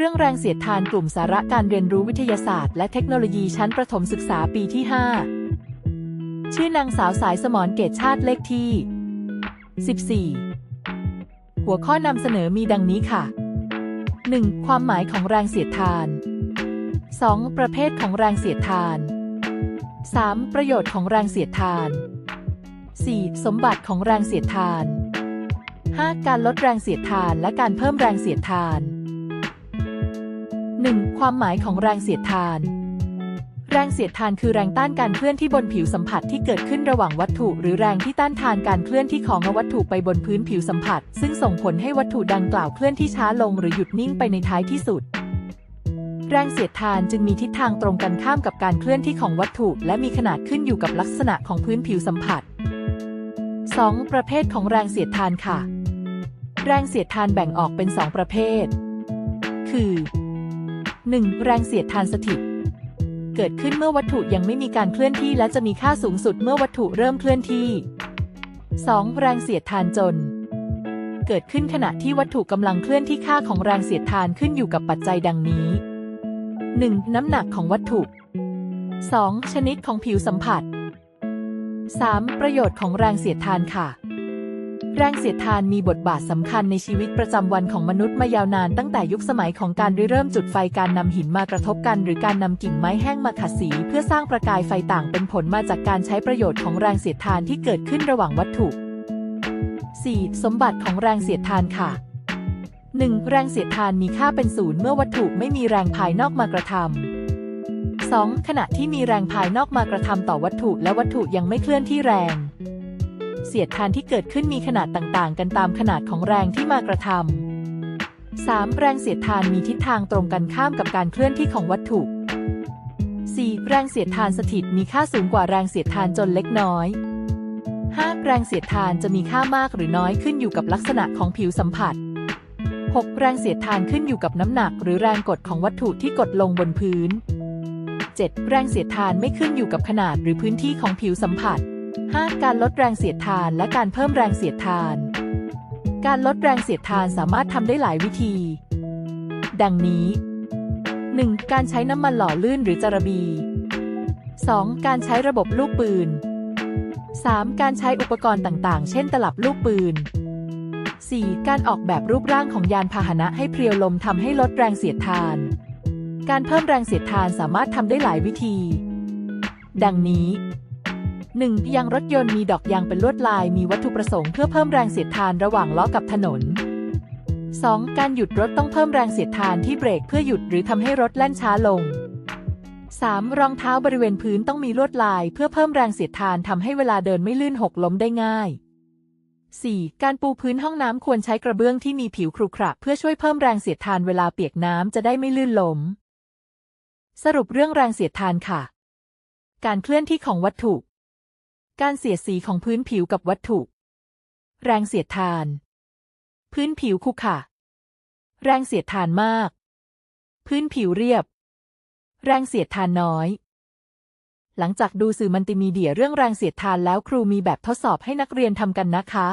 เรื่องแรงเสียดทานกลุ่มสาระการเรียนรู้วิทยาศาสตร์และเทคโนโลยีชั้นประถมศึกษาปีที่ 5 ชื่อนางสาวสายสมรเกตชาติเลขที่ 14 หัวข้อนำเสนอมีดังนี้ค่ะ 1. ความหมายของแรงเสียดทาน 2. ประเภทของแรงเสียดทาน 3. ประโยชน์ของแรงเสียดทาน 4. สมบัติของแรงเสียดทาน 5. การลดแรงเสียดทานและการเพิ่มแรงเสียดทาน 1. ความหมายของแรงเสียดทาน แรงเสียดทานคือแรงต้านการเคลื่อนที่บนผิวสัมผัสที่เกิดขึ้นระหว่างวัตถุ หรือแรงที่ต้านทานการเคลื่อนที่ของวัตถุไปบนพื้นผิวสัมผัส ซึ่งส่งผลให้วัตถุดังกล่าวเคลื่อนที่ช้าลงหรือหยุดนิ่งไปในท้ายที่สุด แรงเสียดทานจึงมีทิศทางตรงกันข้ามกับการเคลื่อนที่ของวัตถุ และมีขนาดขึ้นอยู่กับลักษณะของพื้นผิวสัมผัส 2. ประเภทของแรงเสียดทานค่ะ แรงเสียดทานแบ่งออกเป็น 2 ประเภท คือ 1. แรงเสียดทานสถิต เกิดขึ้นเมื่อวัตถุยังไม่มีการเคลื่อนที่และจะมีค่าสูงสุดเมื่อวัตถุเริ่มเคลื่อนที่ 2. แรงเสียดทานจน เกิดขึ้นขณะที่วัตถุกำลังเคลื่อนที่ค่าของแรงเสียดทานขึ้นอยู่กับปัจจัยดังนี้ 1. น้ำหนักของวัตถุ 2. ชนิดของผิวสัมผัส 3. ประโยชน์ของแรงเสียดทานค่ะ แรงเสียดทานมีบทบาทสำคัญในชีวิตประจำวันของมนุษย์มายาวนานตั้งแต่ยุคสมัยของการริเริ่มจุดไฟการนำหินมากระทบกัน หรือการนำกิ่งไม้แห้งมาขัดสี เพื่อสร้างประกายไฟต่างเป็นผลมาจากการใช้ประโยชน์ของแรงเสียดทานที่เกิดขึ้นระหว่างวัตถุ 4. สมบัติของแรงเสียดทานค่ะ 1. แรงเสียดทานมีค่าเป็นศูนย์เมื่อวัตถุไม่มีแรงภายนอกมากระทำ 2. ขณะที่มีแรงภายนอกมากระทำต่อวัตถุและวัตถุยังไม่เคลื่อนที่แรง เสียดทานที่เกิดขึ้นมีขนาดต่างๆ กันตามขนาดของแรงที่มากระทำ 3. แรงเสียดทานมีทิศทางตรงกันข้ามกับการเคลื่อนที่ของวัตถุ 4. แรงเสียดทานสถิตมีค่าสูงกว่าแรงเสียดทานจนเล็กน้อย 5. แรงเสียดทานจะมีค่ามากหรือน้อยขึ้นอยู่กับลักษณะของผิวสัมผัส 6. แรงเสียดทานขึ้นอยู่กับน้ำหนักหรือแรงกดของวัตถุที่กดลงบนพื้น 7. แรงเสียดทานไม่ขึ้นอยู่กับขนาดหรือพื้นที่ของผิวสัมผัส 5. การลดแรงเสียดทานและการเพิ่มแรงเสียดทาน การลดแรงเสียดทานสามารถทำได้หลายวิธี ดังนี้ 1. การใช้น้ำมันหล่อลื่นหรือจารบี 2. การใช้ระบบลูกปืน 3. การใช้อุปกรณ์ต่างๆ เช่นตลับลูกปืน 4. การออกแบบรูปร่างของยานพาหนะให้เพรียวลมทำให้ลดแรงเสียดทาน การเพิ่มแรงเสียดทานสามารถทำได้หลายวิธี ดังนี้ 1. ยางรถยนต์มีดอกยางเป็นลวดลายมีวัตถุประสงค์เพื่อเพิ่มแรงเสียดทานระหว่างล้อกับถนน 2. การหยุดรถต้องเพิ่มแรงเสียดทานที่เบรกเพื่อหยุดหรือทำให้รถแล่นช้าลง 3. รองเท้าบริเวณพื้นต้องมีลวดลายเพื่อเพิ่มแรงเสียดทานทำให้เวลาเดินไม่ลื่นหกล้มได้ง่าย 4. การปูพื้นห้องน้ำควรใช้กระเบื้องที่มีผิวครุขระเพื่อช่วยเพิ่มแรงเสียดทานเวลาเปียกน้ำจะได้ไม่ลื่นล้ม สรุปเรื่องแรงเสียดทานค่ะ การเคลื่อนที่ของวัตถุ การเสียดสีของพื้นผิวกับวัตถุ แรงเสียดทาน พื้นผิวคุขระแรงเสียดทานมาก พื้นผิวเรียบ แรงเสียดทานน้อย หลังจากดูสื่อมัลติมีเดียเรื่องแรงเสียดทานแล้วครูมีแบบทดสอบให้นักเรียนทำกันนะคะ